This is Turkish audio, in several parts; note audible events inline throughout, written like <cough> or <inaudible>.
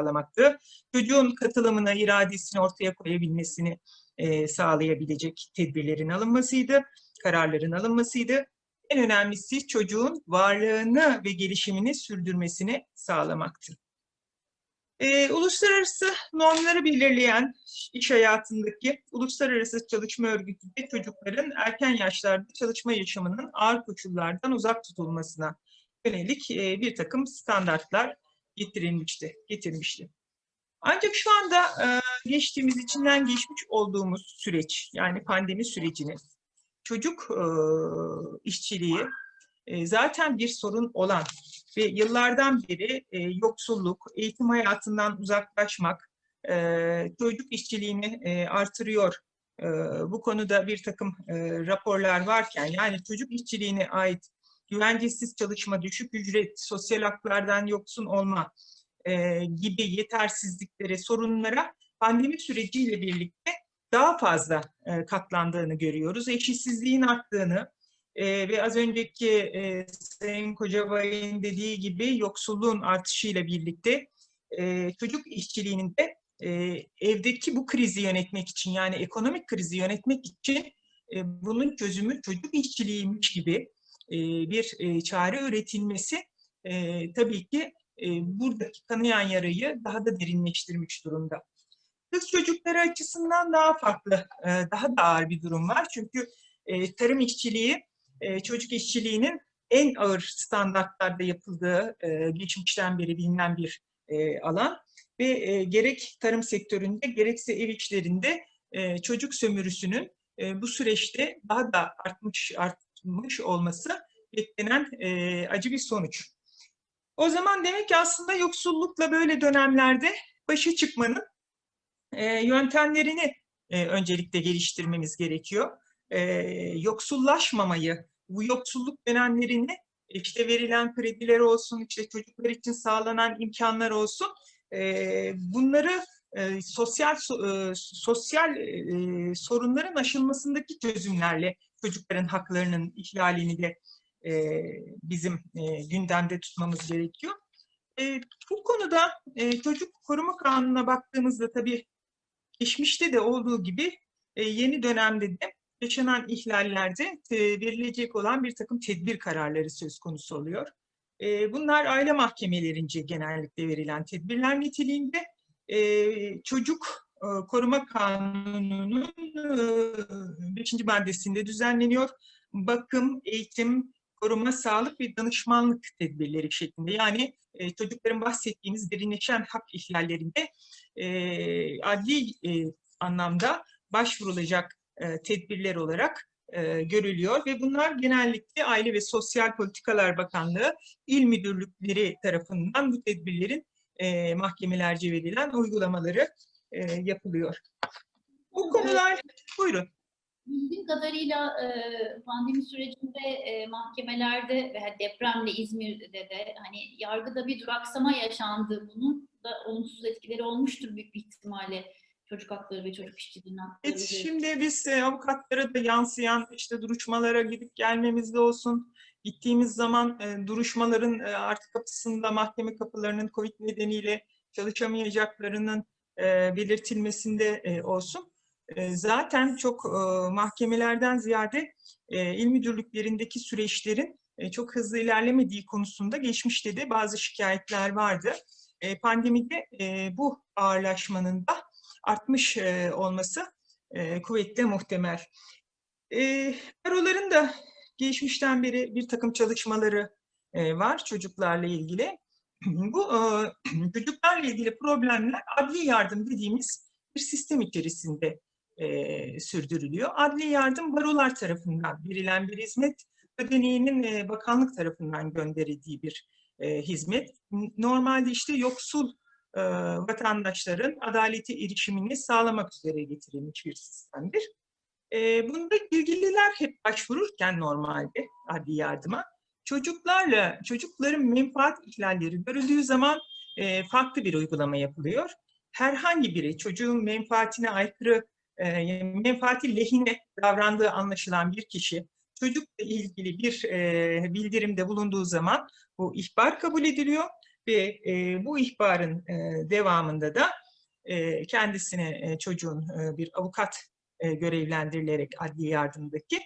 sağlamaktı. Çocuğun katılımını, iradesini ortaya koyabilmesini e, sağlayabilecek tedbirlerin alınmasıydı, kararların alınmasıydı. En önemlisi çocuğun varlığını ve gelişimini sürdürmesini sağlamaktı. Ee, uluslararası normları belirleyen iş hayatındaki Uluslararası Çalışma Örgütü de çocukların erken yaşlarda çalışma yaşamının ağır koşullardan uzak tutulmasına yönelik e, bir takım standartlar getirilmişti, getirmişti. Ancak şu anda e, geçtiğimiz içinden geçmiş olduğumuz süreç, yani pandemi sürecini, çocuk e, işçiliği e, zaten bir sorun olan ve yıllardan beri e, yoksulluk, eğitim hayatından uzaklaşmak, e, çocuk işçiliğini e, artırıyor. E, bu konuda bir takım e, raporlar varken, yani çocuk işçiliğine ait güvencesiz çalışma, düşük ücret, sosyal haklardan yoksun olma e, gibi yetersizliklere, sorunlara pandemi süreciyle birlikte daha fazla e, katlandığını görüyoruz. Eşitsizliğin arttığını, e, ve az önceki e, Sayın Kocabay'ın dediği gibi yoksulluğun artışıyla birlikte e, çocuk işçiliğinin de e, evdeki bu krizi yönetmek için yani ekonomik krizi yönetmek için e, bunun çözümü çocuk işçiliğiymiş gibi e, bir e, çare üretilmesi e, tabii ki buradaki kanayan yarayı daha da derinleştirmiş durumda. Kız çocukları açısından daha farklı, daha da ağır bir durum var. Çünkü tarım işçiliği çocuk işçiliğinin en ağır standartlarda yapıldığı geçmişten beri bilinen bir alan ve gerek tarım sektöründe gerekse ev işlerinde çocuk sömürüsünün bu süreçte daha da artmış artmış olması beklenen e, acı bir sonuç. O zaman demek ki aslında yoksullukla böyle dönemlerde başa çıkmanın e, yöntemlerini e, öncelikle geliştirmemiz gerekiyor. E, yoksullaşmamayı bu yoksulluk dönemlerini işte verilen krediler olsun, işte çocuklar için sağlanan imkanlar olsun, e, bunları e, sosyal e, sosyal e, sorunların aşılmasındaki çözümlerle çocukların haklarının ihlalini de e, bizim e, gündemde tutmamız gerekiyor. E, bu konuda e, çocuk koruma kanununa baktığımızda tabii geçmişte de olduğu gibi e, yeni dönemde de yaşanan ihlallerde e, verilecek olan bir takım tedbir kararları söz konusu oluyor. E, bunlar aile mahkemelerince genellikle verilen tedbirler niteliğinde e, çocuk koruma kanununun 5. maddesinde düzenleniyor. Bakım, eğitim, koruma, sağlık ve danışmanlık tedbirleri şeklinde. Yani çocukların bahsettiğimiz derinleşen hak ihlallerinde adli anlamda başvurulacak e, tedbirler olarak e, görülüyor ve bunlar genellikle Aile ve Sosyal Politikalar Bakanlığı il müdürlükleri tarafından bu tedbirlerin e, mahkemelerce verilen uygulamaları yapılıyor. Bu konular, buyurun. Bildiğim kadarıyla pandemi sürecinde mahkemelerde ve depremle İzmir'de de hani yargıda bir duraksama yaşandı. Bunun da olumsuz etkileri olmuştur büyük bir ihtimalle çocuk hakları ve çocuk işçiliğinin hakları. Evet, şimdi biz e, avukatlara da yansıyan işte duruşmalara gidip gelmemizde olsun, gittiğimiz zaman e, duruşmaların e, artık kapısında mahkeme kapılarının COVID nedeniyle çalışamayacaklarının e, belirtilmesinde e, olsun. E, zaten çok e, mahkemelerden ziyade e, il müdürlüklerindeki süreçlerin e, çok hızlı ilerlemediği konusunda geçmişte de bazı şikayetler vardı. E, pandemide e, bu ağırlaşmanın da artmış e, olması e, kuvvetle muhtemel. E, baroların da geçmişten beri bir takım çalışmaları e, var çocuklarla ilgili. <clears throat> Bu e, <clears throat> çocuklarla ilgili problemler adli yardım dediğimiz bir sistem içerisinde e, sürdürülüyor. Adli yardım barolar tarafından verilen bir hizmet, ödeneğinin e, bakanlık tarafından gönderildiği bir hizmet. Normalde işte yoksul e, vatandaşların adaleti erişimini sağlamak üzere getirilmiş bir sistemdir. E, bunda ilgililer hep başvururken normalde adli yardıma çocuklarla, çocukların menfaat ihlalleri görüldüğü zaman e, farklı bir uygulama yapılıyor. Herhangi biri çocuğun menfaatine aykırı, e, menfaati lehine davrandığı anlaşılan bir kişi çocukla ilgili bir e, bildirimde bulunduğu zaman bu ihbar kabul ediliyor ve e, bu ihbarın e, devamında da e, kendisine e, çocuğun e, bir avukat e, görevlendirilerek adli yardımdaki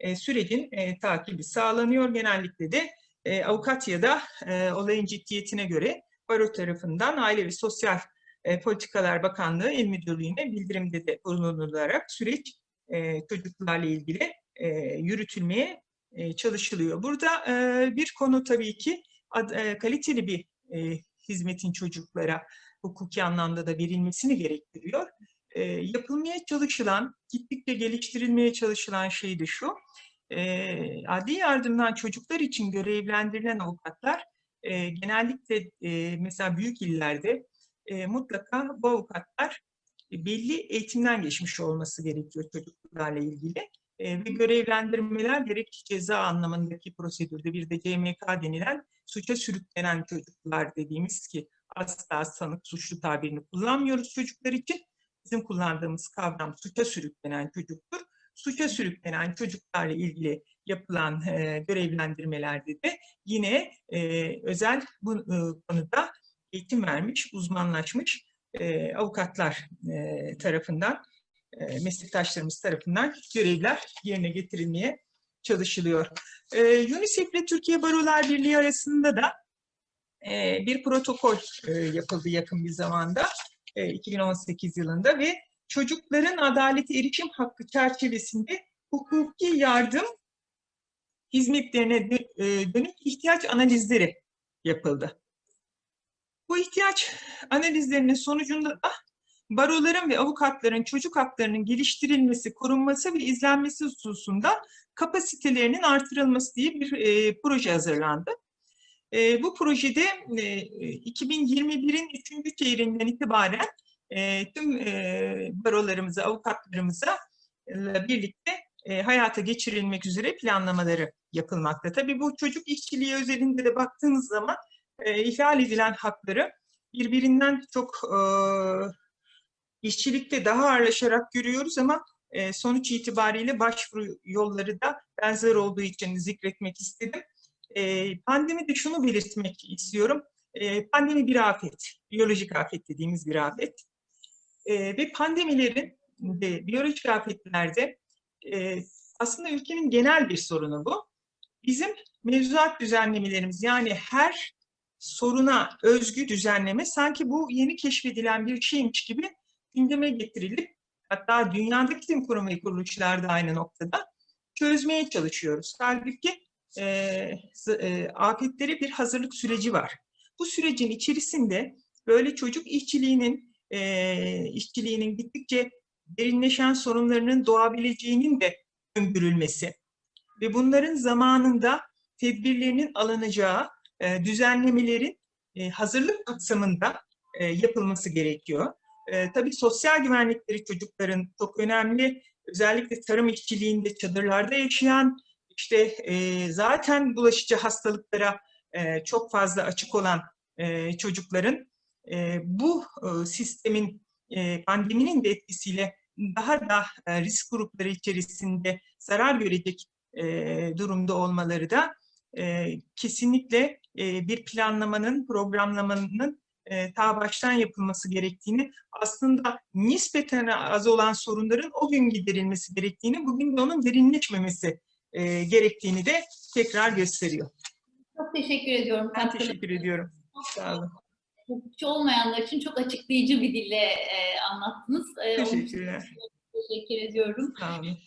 e, sürecin e, takibi sağlanıyor. Genellikle de e, avukat ya da e, olayın ciddiyetine göre baro tarafından Aile ve Sosyal Politikalar Bakanlığı İl Müdürlüğü'ne bildirimde de bulunularak süreç çocuklarla ilgili yürütülmeye çalışılıyor. Burada bir konu tabii ki kaliteli bir hizmetin çocuklara hukuki anlamda da verilmesini gerektiriyor. E, yapılmaya çalışılan, gittikçe geliştirilmeye çalışılan şey de şu, e, adli yardımdan çocuklar için görevlendirilen avukatlar e, genellikle e, mesela büyük illerde e, mutlaka bu avukatlar e, belli eğitimden geçmiş olması gerekiyor çocuklarla ilgili. E, ve görevlendirmeler gerek ceza anlamındaki prosedürde bir de CMK denilen suça sürüklenen çocuklar dediğimiz ki asla sanık suçlu tabirini kullanmıyoruz çocuklar için. Bizim kullandığımız kavram suça sürüklenen çocuktur. Suça sürüklenen çocuklarla ilgili yapılan e, görevlendirmelerde de yine e, özel bu e, konuda eğitim vermiş, uzmanlaşmış e, avukatlar e, tarafından, e, meslektaşlarımız tarafından görevler yerine getirilmeye çalışılıyor. E, UNICEF ile Türkiye Barolar Birliği arasında da e, bir protokol e, yapıldı yakın bir zamanda, 2018 yılında ve çocukların adalete erişim hakkı çerçevesinde hukuki yardım hizmetlerine e, dönük ihtiyaç analizleri yapıldı. Bu ihtiyaç analizlerinin sonucunda da baroların ve avukatların çocuk haklarının geliştirilmesi, korunması ve izlenmesi hususunda kapasitelerinin artırılması diye bir e, proje hazırlandı. E, bu projede e, 2021'in 3. çeyreğinden itibaren e, tüm e, barolarımıza, avukatlarımıza e, birlikte e, hayata geçirilmek üzere planlamaları yapılmakta. Tabii bu çocuk işçiliği özelinde de baktığınız zaman e, ihlal edilen hakları birbirinden çok e, işçilikte daha ağırlaşarak görüyoruz ama e, sonuç itibariyle başvuru yolları da benzer olduğu için zikretmek istedim. E, pandemide şunu belirtmek istiyorum. E, pandemi bir afet, biyolojik afet dediğimiz bir afet. E, ve pandemilerin ve biyolojik afetlerde e, aslında ülkenin genel bir sorunu bu. Bizim mevzuat düzenlemelerimiz yani her soruna özgü düzenleme sanki bu yeni keşfedilen bir şeymiş gibi gündeme getirilip hatta dünyadaki tüm kurum ve kuruluşlar da aynı noktada çözmeye çalışıyoruz. Halbuki e, e, afetlere bir hazırlık süreci var. Bu sürecin içerisinde böyle çocuk işçiliğinin e, işçiliğinin gittikçe derinleşen sorunlarının doğabileceğinin de öngörülmesi ve bunların zamanında tedbirlerinin alınacağı e, düzenlemelerin e, hazırlık kapsamında e, yapılması gerekiyor. E, tabii sosyal güvenlikleri çocukların çok önemli. Özellikle tarım işçiliğinde çadırlarda yaşayan, işte e, zaten bulaşıcı hastalıklara e, çok fazla açık olan e, çocukların e, bu e, sistemin e, pandeminin de etkisiyle daha da e, risk grupları içerisinde zarar görecek e, durumda olmaları da e, kesinlikle e, bir planlamanın, programlamanın e, ta baştan yapılması gerektiğini, aslında nispeten az olan sorunların o gün giderilmesi gerektiğini, bugün de onun derinleşmemesi e, gerektiğini de tekrar gösteriyor. Çok teşekkür ediyorum. Ben teşekkür ediyorum. Sağ olun. hukukçu olmayanlar için çok açıklayıcı bir dille e, anlattınız. E, Teşekkürler. teşekkür ediyorum. Sağ olun.